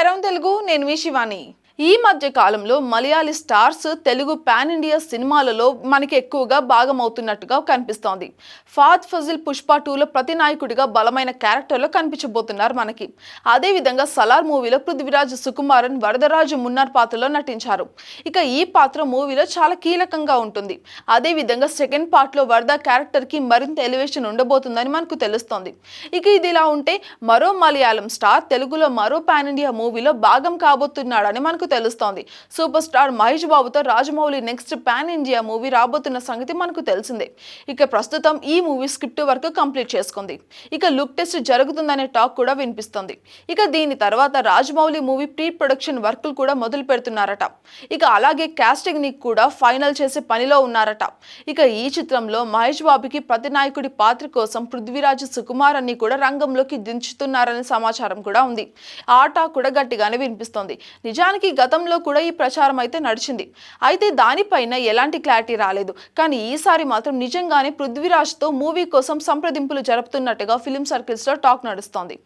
To around Telugu నేను మీ శివాని. ఈ మధ్య కాలంలో Malayali stars Telugu pan India సినిమాలలో మనకి ఎక్కువగా భాగమవుతున్నట్టుగా కనిపిస్తోంది. ఫాద్ ఫజిల్ పుష్ప టూలో ప్రతి నాయకుడిగా బలమైన క్యారెక్టర్లో కనిపించబోతున్నారు మనకి. అదేవిధంగా సలార్ మూవీలో పృథ్వీరాజ్ సుకుమారన్ వరదరాజు మున్నార్ పాత్రలో నటించారు. ఇక ఈ పాత్ర మూవీలో చాలా కీలకంగా ఉంటుంది. అదేవిధంగా సెకండ్ పార్ట్లో వరద క్యారెక్టర్కి మరింత ఎలివేషన్ ఉండబోతుందని మనకు తెలుస్తోంది. ఇక ఇది ఇలా ఉంటే మరో మలయాళం స్టార్ తెలుగులో మరో పాన్ ఇండియా మూవీలో భాగం కాబోతున్నాడని మనకు తెలుస్తోంది. సూపర్ స్టార్ మహేష్ బాబుతో Rajamouli next pan India movie రాబోతున్న సంగతి మనకు తెలిసిందే. ఇక ప్రస్తుతం ఈ మూవీ స్క్రిప్ట్ వర్క్ కంప్లీట్ చేసుకుంది. ఇక లుక్ టెస్ట్ జరుగుతుందనే టాక్ కూడా వినిపిస్తుంది. ఇక దీని తర్వాత రాజమౌళి మూవీ ప్రీ ప్రొడక్షన్ వర్కులు కూడా మొదలు పెడుతున్నారట. ఇక అలాగే క్యాస్టింగ్ని కూడా ఫైనల్ చేసే పనిలో ఉన్నారట. ఇక ఈ చిత్రంలో మహేష్ బాబుకి ప్రతినాయకుడి పాత్ర కోసం పృథ్వీరాజ్ సుకుమార్ అన్ని కూడా రంగంలోకి దించుతున్నారనే సమాచారం కూడా ఉంది. ఆ టాక్ కూడా గట్టిగానే వినిపిస్తోంది. నిజానికి గతంలో కూడా ఈ ప్రచారం అయితే నడిచింది. అయితే దానిపైన ఎలాంటి క్లారిటీ రాలేదు. కానీ ఈసారి మాత్రం నిజంగానే పృథ్వీరాజ్తో మూవీ కోసం సంప్రదింపులు జరుపుతున్నట్టుగా ఫిలిం సర్కిల్స్లో టాక్ నడుస్తోంది.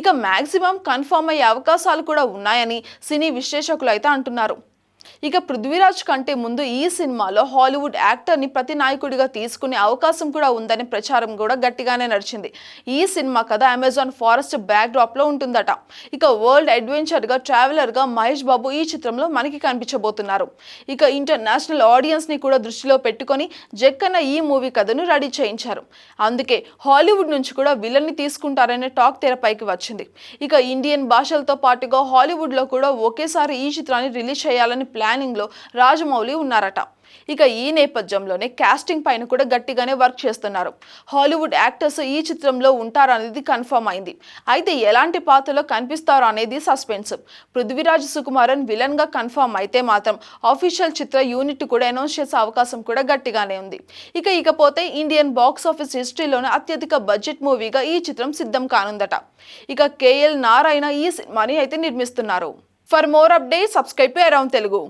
ఇక మ్యాక్సిమం కన్ఫర్మ్ అయ్యే అవకాశాలు కూడా ఉన్నాయని సినీ విశ్లేషకులు అయితే అంటున్నారు. ఇక పృథ్వీరాజ్ కంటే ముందు ఈ సినిమాలో హాలీవుడ్ యాక్టర్ని ప్రతి నాయకుడిగా తీసుకునే అవకాశం కూడా ఉందనే ప్రచారం కూడా గట్టిగానే నడిచింది. ఈ సినిమా కథ అమెజాన్ ఫారెస్ట్ బ్యాక్ డ్రాప్లో ఉంటుందట. ఇక వరల్డ్ అడ్వెంచర్గా ట్రావెలర్గా మహేష్ బాబు ఈ చిత్రంలో మనకి కనిపించబోతున్నారు. ఇక ఇంటర్నేషనల్ ఆడియన్స్ని కూడా దృష్టిలో పెట్టుకొని జక్కన్న ఈ మూవీ కథను రెడీ చేయించారు. అందుకే హాలీవుడ్ నుంచి కూడా విలన్ని తీసుకుంటారనే టాక్ తెరపైకి వచ్చింది. ఇక ఇండియన్ భాషలతో పాటుగా హాలీవుడ్లో కూడా ఒకేసారి ఈ చిత్రాన్ని రిలీజ్ చేయాలని ప్లాన్ ప్లానింగ్లో రాజమౌళి ఉన్నారట. ఇక ఈ నేపథ్యంలోనే కాస్టింగ్ పైన కూడా గట్టిగానే వర్క్ చేస్తున్నారు. హాలీవుడ్ యాక్టర్స్ ఈ చిత్రంలో ఉంటారనేది కన్ఫర్మ్ అయింది. అయితే ఎలాంటి పాత్రలో కనిపిస్తారో అనేది సస్పెన్స్. పృథ్వీరాజ్ సుకుమారన్ విలన్గా కన్ఫర్మ్ అయితే మాత్రం అఫీషియల్ చిత్ర యూనిట్ కూడా అనౌన్స్ చేసే అవకాశం కూడా గట్టిగానే ఉంది. ఇక ఇకపోతే ఇండియన్ బాక్స్ ఆఫీస్ హిస్టరీలోనే అత్యధిక బడ్జెట్ మూవీగా ఈ చిత్రం సిద్ధం కానుందట. ఇక కేఎల్ నారాయణ ఈ సినిమాని అయితే నిర్మిస్తున్నారు. For more update subscribe around Telugu.